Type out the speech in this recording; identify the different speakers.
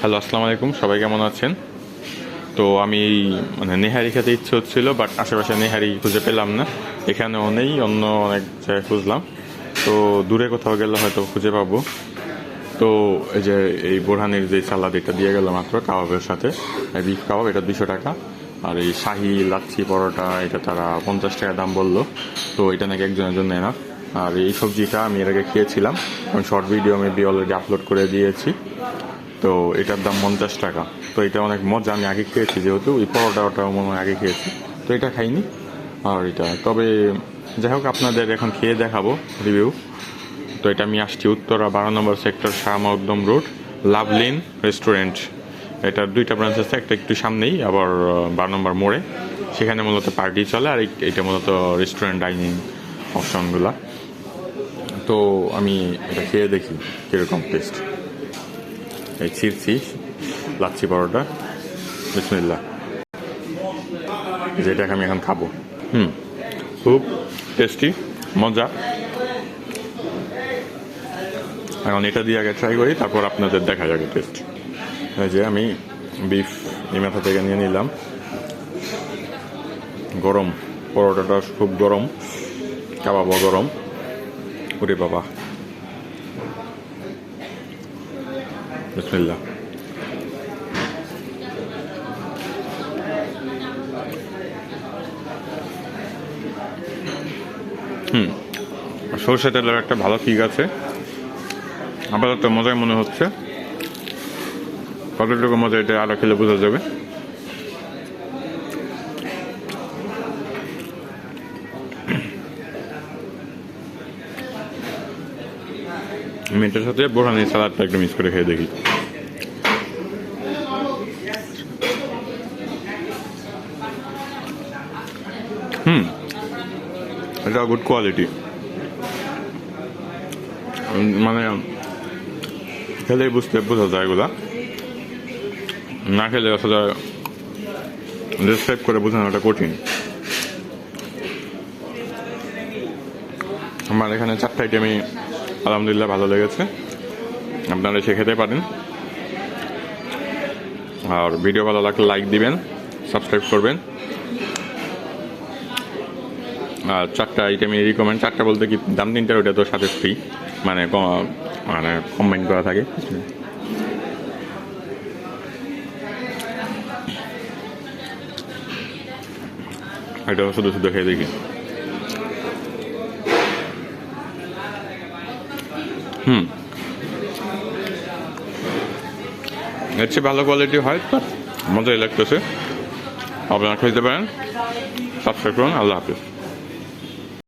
Speaker 1: Hello, আসসালামু আলাইকুম, সবাই কেমন আছেন? তো আমি মানে নেহারি খেতে ইচ্ছে হচ্ছিল, বাট আশেপাশে নেহারি খুঁজে পেলাম না। এখানেও নেই, অন্য অনেক জায়গায় খুঁজলাম। তো দূরে কোথাও গেলে হয়তো খুঁজে পাবো। তো এই যে, এই বোরহানির যে সালাদ এটা দিয়ে গেল মাত্র, কাবাবের সাথে বিফ কাবাব, এটা দুশো টাকা। আর এই শাহি লাচ্ছি পরোটা, এটা তারা পঞ্চাশ টাকা দাম বলল। তো এটা নাকি একজনের জন্য না আর এই সবজিটা আমি এর আগে খেয়েছিলাম। Short video maybe already upload করে দিয়েছি। তো এটার দাম পঞ্চাশ টাকা। তো এটা অনেক মজা, আমি আগে খেয়েছি যেহেতু ওই পরোটা ওটাও মনে হয় আগে খেয়েছি। তো এটা খাইনি আর এটা। তবে যাই হোক, আপনাদের এখন খেয়ে দেখাবো রিভিউ তো এটা আমি আসছি উত্তরা বারো নম্বর সেক্টর শাহমা উদ্যম রোড, লাভলিন রেস্টুরেন্ট এটার দুইটা ব্রাঞ্চ আছে, একটা একটু সামনেই, আবার বারো নম্বর মোড়ে। সেখানে মূলত পার্টি চলে, আর এটা মূলত রেস্টুরেন্ট ডাইনিং অপশনগুলা তো আমি এটা খেয়ে দেখি, কীরকম টেস্ট এই ছিরছি লাচ্ছি পরোটা। বিসমিল্লা যেটাকে আমি এখন খাব। হুম, খুব টেস্টি মজা। এখন এটা দিয়ে আগে ট্রাই করি, তারপর আপনাদের দেখা যাবে টেস্ট এই যে আমি বিফ এই মাথা থেকে নিয়ে নিলাম। গরম, পরোটাটা খুব গরম। কাবাবও গরম। ওরে বাবা। বিসমিল্লা হুম সরষে তেলের একটা ভালো ঠিক আছে। আপাতত মজাই মনে হচ্ছে। কতটুকু মজা এটা আরও খেলে বোঝা যাবে। আমি সাথে বোরহানি সালাদটা একটু মিক্স করে খেয়ে দেখি। হুম, এটা গুড কোয়ালিটি মানে খেলেই বুঝতে, বোঝা যায় এগুলা। না খেলে আসলে ডিসক্রাইব করে বোঝানোটা কঠিন। আমার এখানে চারটা আইটেমই আলহামদুলিল্লাহ ভালো লেগেছে। আপনারা খেতে পারেন। আর ভিডিও ভালো লাগলে লাইক দিবেন সাবস্ক্রাইব করবেন। আর চারটা আইটেমই রিকমেন্ড চারটা বলতে কি, দাম তিনটার ওটা তো সাথে ফ্রি মানে মানে কম্বাইন করা থাকে। এটা শুধু শুধু খেয়ে দেখি। হুম। এর চেয়ে ভালো কোয়ালিটি হয় তো মজাই লাগতেছে। আপনারা খেতে পারেন। সাবস্ক্রাইব করুন। আল্লাহ হাফিজ।